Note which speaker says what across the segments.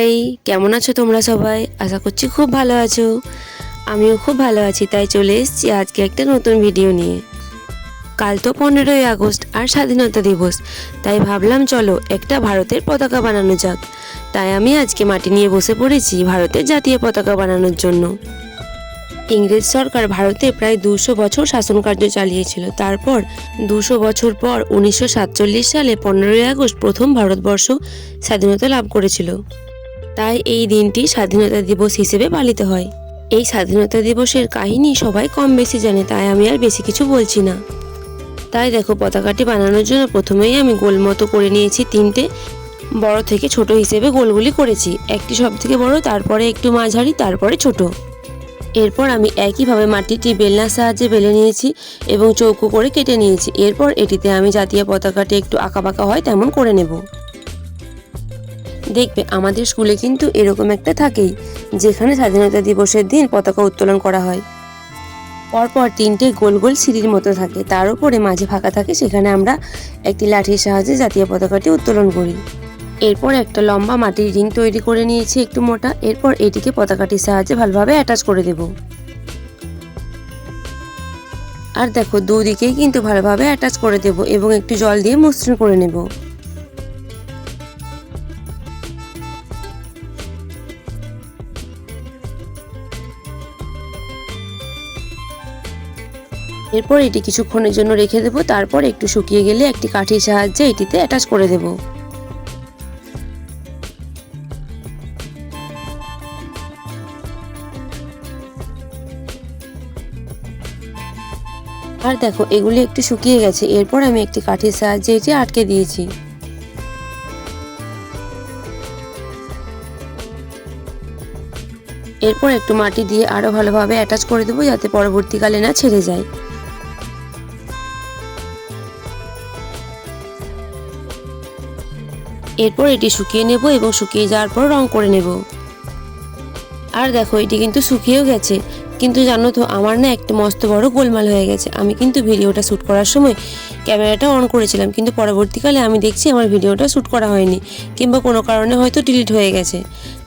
Speaker 1: High কেমন আছো তোমরা সবাই? আশা করছি খুব ভালো আছো। আমিও খুব ভালো আছি, তাই চলে এসেছি আজকে একটা নতুন ভিডিও নিয়ে। কাল তো পনেরোই আগস্ট আর স্বাধীনতা দিবস, তাই ভাবলাম চলো একটা ভারতের পতাকা বানানো যাক। তাই আমি আজকে মাটি নিয়ে বসে পড়েছি ভারতের জাতীয় পতাকা বানানোর জন্য। ইংরেজ সরকার ভারতে প্রায় দুশো বছর শাসনকার্য চালিয়েছিল। তারপর দুশো বছর পর উনিশশো সাতচল্লিশ সালে পনেরোই আগস্ট প্রথম ভারতবর্ষ স্বাধীনতা লাভ করেছিল। তাই এই দিনটি স্বাধীনতা দিবস হিসেবে পালিত হয়। এই স্বাধীনতা দিবসের কাহিনী সবাই কম বেশি জানে, তাই আমি আর বেশি কিছু বলছি না। তাই দেখো, পতাকাটি বানানোর জন্য প্রথমেই আমি গোল মতো করে নিয়েছি তিনটে বড় থেকে ছোট হিসেবে গোলগুলি করেছি। একটি সব থেকে বড়, তারপরে একটু মাঝারি, তারপরে ছোট। এরপর আমি একইভাবে মাটিটি বেলনার সাহায্যে বেলে নিয়েছি এবং চৌকো করে কেটে নিয়েছি। এরপর এটিতে আমি জাতীয় পতাকাটি একটু আঁকাবাঁকা হয়, তেমন করে নেব। দেখবে আমাদের স্কুলে কিন্তু এরকম একটা থাকেই, যেখানে স্বাধীনতা দিবসের দিন পতাকা উত্তোলন করা হয়। পরপর তিনটে গোল গোল সিঁড়ির মতো থাকে, তার উপরে মাঝে ফাঁকা থাকে, সেখানে আমরা একটি লাঠির সাহায্যে জাতীয় পতাকাটি উত্তোলন করি। এরপর একটা লম্বা মাটির রিং তৈরি করে নিয়েছি একটু মোটা, এরপর এটিকে পতাকাটির সাহায্যে ভালোভাবে অ্যাটাচ করে দেব। আর দেখো, দুদিকেই কিন্তু ভালোভাবে অ্যাটাচ করে দেব এবং একটু জল দিয়ে মসৃণ করে নেব। এরপর এটি কিছুক্ষণের জন্য রেখে দেবো, তারপর একটু শুকিয়ে গেলে একটি কাঠির সাহায্যে এটিতে অ্যাটাচ করে দেবো। আর দেখো, এগুলি একটু শুকিয়ে গেছে, এরপর আমি একটি কাঠির সাহায্যে এটি আটকে দিয়েছি। এরপর একটু মাটি দিয়ে আরও ভালোভাবে অ্যাটাচ করে দেবো, যাতে পরবর্তীকালে না ছেড়ে যায়। এরপর এটি শুকিয়ে নেব এবং শুকিয়ে যাওয়ার পর রং করে নেব। আর দেখো, এটি কিন্তু শুকিয়েও গেছে। কিন্তু জানো তো, আমার না একটা মস্ত বড় গোলমাল হয়ে গেছে। আমি কিন্তু ভিডিওটা শ্যুট করার সময় ক্যামেরাটা অন করেছিলাম, কিন্তু পরবর্তীকালে আমি দেখছি আমার ভিডিওটা শ্যুট করা হয়নি কিংবা কোনো কারণে হয়তো ডিলিট হয়ে গেছে।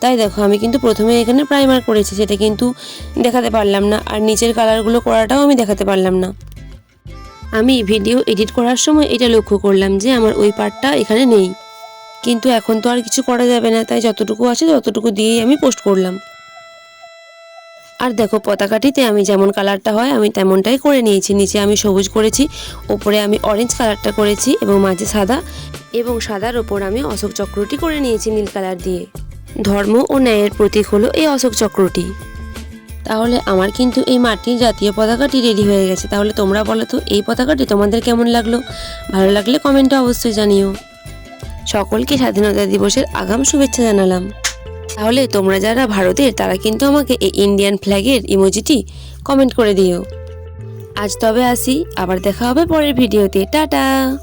Speaker 1: তাই দেখো, আমি কিন্তু প্রথমে এখানে প্রাইমার করেছি, সেটা কিন্তু দেখাতে পারলাম না। আর নিচের কালারগুলো করাটাও আমি দেখাতে পারলাম না। আমি ভিডিও এডিট করার সময় এটা লক্ষ্য করলাম যে আমার ওই পার্টটা এখানে নেই। কিন্তু এখন তো আর কিছু করা যাবে না, তাই যতটুকু আছে ততটুকু দিয়েই আমি পোস্ট করলাম। আর দেখো, পতাকাটিতে আমি যেমন কালারটা হয়, আমি তেমনটাই করে নিয়েছি। নিচে আমি সবুজ করেছি, ওপরে আমি অরেঞ্জ কালারটা করেছি এবং মাঝে সাদা এবং সাদার ওপর আমি অশোক চক্রটি করে নিয়েছি নীল কালার দিয়ে। ধর্ম ও ন্যায়ের প্রতীক হলো এই অশোক চক্রটি। তাহলে আমার কিন্তু এই মাটির জাতীয় পতাকাটি রেডি হয়ে গেছে। তাহলে তোমরা বলো তো, এই পতাকাটি তোমাদের কেমন লাগল? ভালো লাগলে কমেন্টে অবশ্যই জানিও। সকলকে স্বাধীনতা দিবসের আগাম শুভেচ্ছা জানালাম। তাহলে তোমরা যারা ভারতের, তারা কিন্তু আমাকে এই ইন্ডিয়ান ফ্ল্যাগের ইমোজিটি কমেন্ট করে দিও। আজ তবে আসি, আবার দেখা হবে পরের ভিডিওতে টাটা!